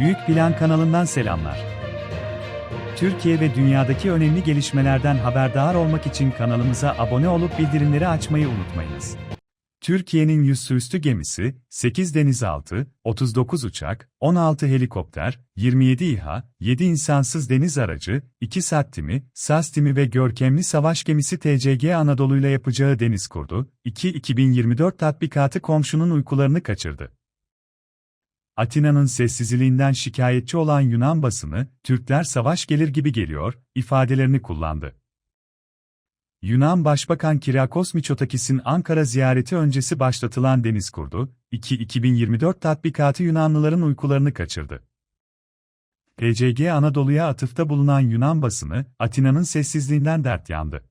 Büyük Plan kanalından selamlar. Türkiye ve dünyadaki önemli gelişmelerden haberdar olmak için kanalımıza abone olup bildirimleri açmayı unutmayınız. Türkiye'nin 100 süslü gemisi, 8 denizaltı, 39 uçak, 16 helikopter, 27 İHA, 7 insansız deniz aracı, 2 SAT-TİM'i, SAS-TİM'i ve görkemli savaş gemisi TCG Anadolu'yla yapacağı deniz kurdu, 2-2024 tatbikatı komşunun uykularını kaçırdı. Atina'nın sessizliğinden şikayetçi olan Yunan basını, Türkler savaş gelir gibi geliyor, ifadelerini kullandı. Yunan Başbakan Kirakos Mitsotakis'in Ankara ziyareti öncesi başlatılan Deniz Kurdu, 2-2024 tatbikatı Yunanlıların uykularını kaçırdı. PCG Anadolu'ya atıfta bulunan Yunan basını, Atina'nın sessizliğinden dert yandı.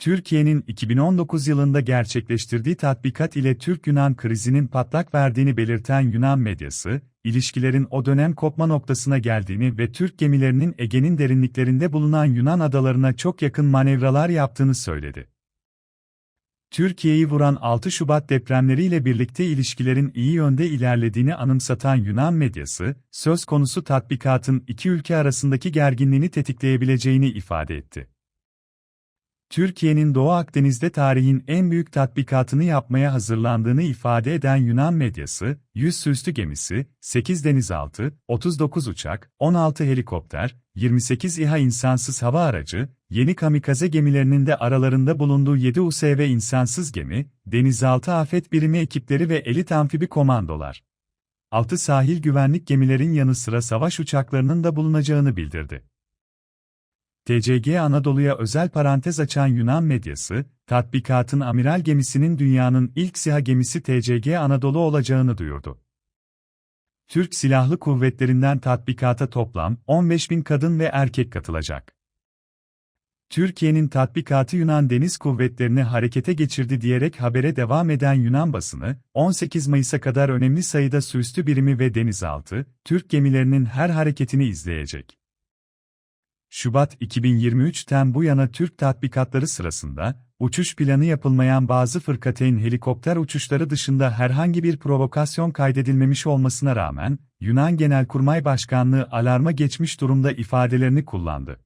Türkiye'nin 2019 yılında gerçekleştirdiği tatbikat ile Türk-Yunan krizinin patlak verdiğini belirten Yunan medyası, ilişkilerin o dönem kopma noktasına geldiğini ve Türk gemilerinin Ege'nin derinliklerinde bulunan Yunan adalarına çok yakın manevralar yaptığını söyledi. Türkiye'yi vuran 6 Şubat depremleriyle birlikte ilişkilerin iyi yönde ilerlediğini anımsatan Yunan medyası, söz konusu tatbikatın iki ülke arasındaki gerginliğini tetikleyebileceğini ifade etti. Türkiye'nin Doğu Akdeniz'de tarihin en büyük tatbikatını yapmaya hazırlandığını ifade eden Yunan medyası, 100 süslü gemisi, 8 denizaltı, 39 uçak, 16 helikopter, 28 İHA insansız hava aracı, yeni kamikaze gemilerinin de aralarında bulunduğu 7 USV insansız gemi, denizaltı afet birimi ekipleri ve elit amfibi komandolar. 6 sahil güvenlik gemilerin yanı sıra savaş uçaklarının da bulunacağını bildirdi. TCG Anadolu'ya özel parantez açan Yunan medyası, tatbikatın amiral gemisinin dünyanın ilk SİHA gemisi TCG Anadolu olacağını duyurdu. Türk Silahlı Kuvvetlerinden tatbikata toplam 15 bin kadın ve erkek katılacak. Türkiye'nin tatbikatı Yunan Deniz Kuvvetlerini harekete geçirdi diyerek habere devam eden Yunan basını, 18 Mayıs'a kadar önemli sayıda süslü birimi ve denizaltı, Türk gemilerinin her hareketini izleyecek. Şubat 2023'ten bu yana Türk tatbikatları sırasında, uçuş planı yapılmayan bazı fırkateyn helikopter uçuşları dışında herhangi bir provokasyon kaydedilmemiş olmasına rağmen, Yunan Genelkurmay Başkanlığı alarma geçmiş durumda ifadelerini kullandı.